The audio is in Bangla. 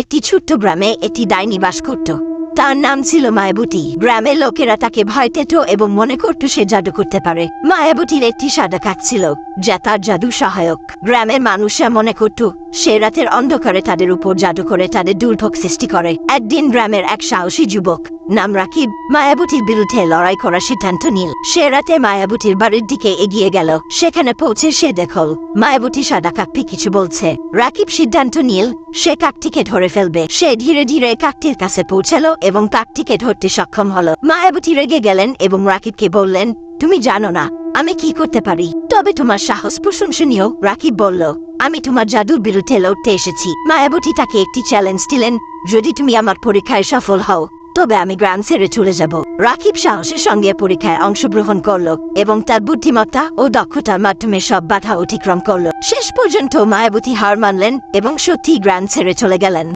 একটি ছোট্ট গ্রামে একটি ডাইনি বাস করত। তার নাম ছিল মায়াবতী। গ্রামের লোকেরা তাকে ভয় পেত এবং মনে করত সে জাদু করতে পারে। মায়াবতীর একটি সাদা কাজ ছিল, যা তার জাদু সহায়ক। গ্রামের মানুষরা মনে করত, সে রাতের অন্ধকারে তাদের উপর জাদু করে তাদের দুর্ভোগ সৃষ্টি করে। একদিন গ্রামের এক সাহসী যুবক নাম রাকিব, মায়াবতীর বিরুদ্ধে লড়াই করার সিদ্ধান্ত নিল। সে রাতে মায়াবতীর বাড়ির দিকে এগিয়ে গেল। সেখানে পৌঁছে সে দেখল, মায়াবতী সাদা কাকটি কিছু বলছে। রাকিব সিদ্ধান্ত নিল, সে কাকটিকে ধরে ফেলবে। সে ধীরে ধীরে কাকটির কাছে পৌঁছালো এবং কাকটিকে ধরতে সক্ষম হলো। মায়াবতী রেগে গেলেন এবং রাকিবকে বললেন, তুমি জানো না, আমি কি করতে পারি? তবে তোমার সাহস প্রশংসনীয়, রাকিব বলল, আমি তোমার জাদুর বিরুদ্ধে লড়তে এসেছি। মায়াবতী তাকে একটি চ্যালেঞ্জ দিলেন, যদি তুমি আমার পরীক্ষায় সফল হও তবে আমি গ্রাম ছেড়ে চলে যাব। রাকিব সাহসের সঙ্গে পরীক্ষায় অংশগ্রহণ করল এবং তার বুদ্ধিমত্তা ও দক্ষতার মাধ্যমে সব বাধা অতিক্রম করল। শেষ পর্যন্ত মায়াবতী হার মানলেন এবং সত্যি গ্রাম ছেড়ে চলে গেলেন।